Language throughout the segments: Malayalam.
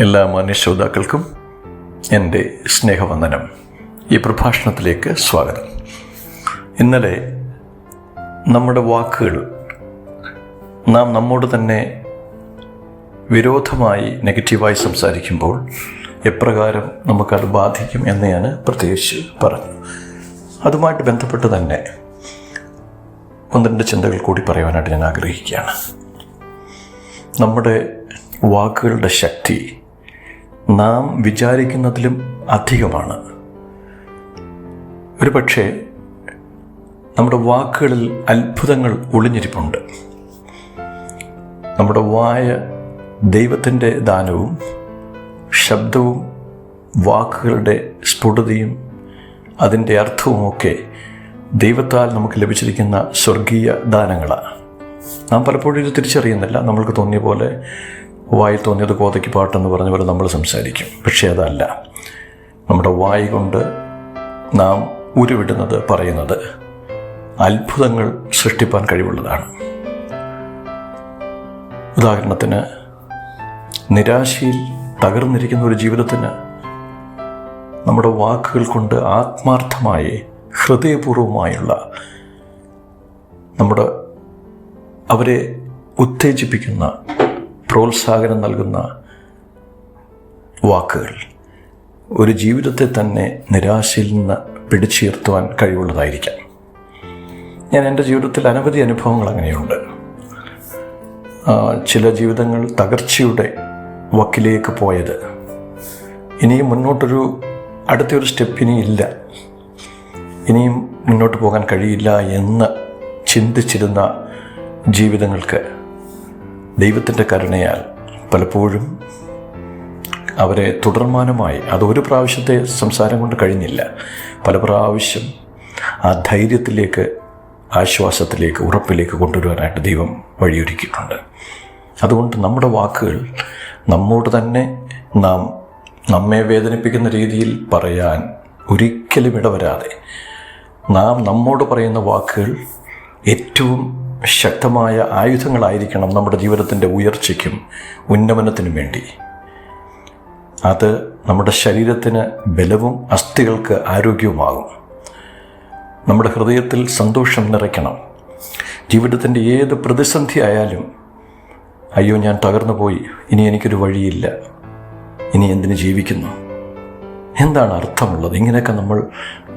എല്ലാ മാന്യശ്രോതാക്കൾക്കും എന്റെ സ്നേഹവന്ദനം. ഈ പ്രഭാഷണത്തിലേക്ക് സ്വാഗതം. ഇന്നലെ നമ്മുടെ വാക്കുകൾ നാം നമ്മോട് തന്നെ വിരോധമായി നെഗറ്റീവായി സംസാരിക്കുമ്പോൾ എപ്രകാരം നമുക്കത് ബാധിക്കും എന്ന് ഞാൻ പ്രത്യേകിച്ച് പറഞ്ഞു. അതുമായിട്ട് ബന്ധപ്പെട്ട് തന്നെ ഒന്ന് രണ്ട് ചിന്തകൾ കൂടി പറയുവാനായിട്ട് ഞാൻ ആഗ്രഹിക്കുകയാണ്. നമ്മുടെ വാക്കുകളുടെ ശക്തി നാം വിചാരിക്കുന്നതിലും അധികമാണ്. ഒരു പക്ഷേ നമ്മുടെ വാക്കുകളിൽ അത്ഭുതങ്ങൾ ഒളിഞ്ഞിരിപ്പുണ്ട്. നമ്മുടെ വായ ദൈവത്തിന്റെ ദാനവും ശബ്ദവും വാക്കുകളുടെ സ്ഫുടതയും അതിന്റെ അർത്ഥവുമൊക്കെ ദൈവത്താൽ നമുക്ക് ലഭിച്ചിരിക്കുന്ന സ്വർഗീയ ദാനങ്ങളാണ്. നാം പലപ്പോഴും ഇത് തിരിച്ചറിയുന്നില്ല. നമ്മൾക്ക് തോന്നിയ പോലെ വായി തോന്നിയത് കോതയ്ക്ക് പാട്ടെന്ന് പറഞ്ഞ പോലെ നമ്മൾ സംസാരിക്കും. പക്ഷേ അതല്ല. നമ്മുടെ വായി കൊണ്ട് നാം ഉരുവിടുന്നത് പറയുന്നത് അത്ഭുതങ്ങൾ സൃഷ്ടിപ്പാൻ കഴിവുള്ളതാണ്. ഉദാഹരണത്തിന് നിരാശയിൽ തകർന്നിരിക്കുന്ന ഒരു ജീവിതത്തിന് നമ്മുടെ വാക്കുകൾ കൊണ്ട് ആത്മാർത്ഥമായി ഹൃദയപൂർവമായുള്ള നമ്മുടെ അവരെ ഉത്തേജിപ്പിക്കുന്ന പ്രോത്സാഹനം നൽകുന്ന വാക്കുകൾ ഒരു ജീവിതത്തെ തന്നെ നിരാശയിൽ നിന്ന് പിടിച്ചുയർത്തുവാൻ കഴിവുള്ളതായിരിക്കാം. ഞാൻ എന്റെ ജീവിതത്തിൽ അനവധി അനുഭവങ്ങൾ അങ്ങനെയുണ്ട്. ചില ജീവിതങ്ങൾ തകർച്ചയുടെ വക്കിലേക്ക് പോയത്. ഇനിയും മുന്നോട്ടൊരു അടുത്തൊരു സ്റ്റെപ്പ് ഇനി ഇല്ല. ഇനിയും മുന്നോട്ട് പോകാൻ കഴിയില്ല എന്ന് ചിന്തിച്ചിരുന്ന ജീവിതങ്ങൾക്ക് ദൈവത്തിന്റെ കരുണയാൽ പലപ്പോഴും അവരെ തുടർമാനമായി അതൊരു പ്രാവശ്യത്തെ സംസാരം കൊണ്ട് കഴിഞ്ഞില്ല. പല പ്രാവശ്യം ആ ധൈര്യത്തിലേക്ക് ആശ്വാസത്തിലേക്ക് ഉറപ്പിലേക്ക് കൊണ്ടുവരുവാനായിട്ട് ദൈവം വഴിയൊരുക്കിയിട്ടുണ്ട്. അതുകൊണ്ട് നമ്മുടെ വാക്കുകൾ നമ്മോട് തന്നെ നാം നമ്മെ വേദനിപ്പിക്കുന്ന രീതിയിൽ പറയാൻ ഒരിക്കലും ഇടവരാതെ നാം നമ്മോട് പറയുന്ന വാക്കുകൾ ഏറ്റവും ശക്തമായ ആയുധങ്ങളായിരിക്കണം നമ്മുടെ ജീവിതത്തിന്റെ ഉയർച്ചയ്ക്കും ഉന്നമനത്തിനും വേണ്ടി. അത് നമ്മുടെ ശരീരത്തിന് ബലവും അസ്ഥികൾക്ക് ആരോഗ്യവുമാകും. നമ്മുടെ ഹൃദയത്തിൽ സന്തോഷം നിറയ്ക്കണം. ജീവിതത്തിന്റെ ഏത് പ്രതിസന്ധി ആയാലും അയ്യോ ഞാൻ തകർന്നു പോയി. ഇനി എനിക്കൊരു വഴിയില്ല. ഇനി എന്തിനു ജീവിക്കുന്നു? എന്താണ് അർത്ഥമുള്ളത്? ഇങ്ങനെയൊക്കെ നമ്മൾ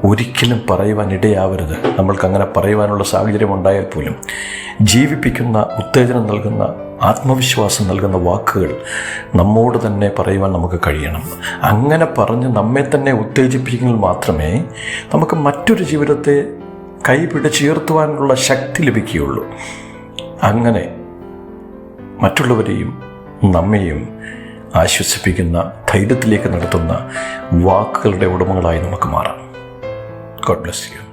ഒരിക്കലും പറയുവാൻ ഇടയാവരുത്. നമ്മൾക്ക് അങ്ങനെ പറയുവാനുള്ള സാഹചര്യം ഉണ്ടായാൽ പോലും ജീവിപ്പിക്കുന്ന ഉത്തേജനം നൽകുന്ന ആത്മവിശ്വാസം നൽകുന്ന വാക്കുകൾ നമ്മോട് തന്നെ പറയുവാൻ നമുക്ക് കഴിയണം. അങ്ങനെ പറഞ്ഞ് നമ്മെ തന്നെ ഉത്തേജിപ്പിക്കുമെങ്കിൽ മാത്രമേ നമുക്ക് മറ്റൊരു ജീവിതത്തെ കൈപിടിച്ചുയർത്തുവാനുള്ള ശക്തി ലഭിക്കുകയുള്ളൂ. അങ്ങനെ മറ്റുള്ളവരെയും നമ്മെയും ആശ്വസിപ്പിക്കുന്ന ധൈര്യത്തിലേക്ക് നടത്തുന്ന വാക്കുകളുടെ ഉടമകളായി നമുക്ക് മാറാം. God bless you.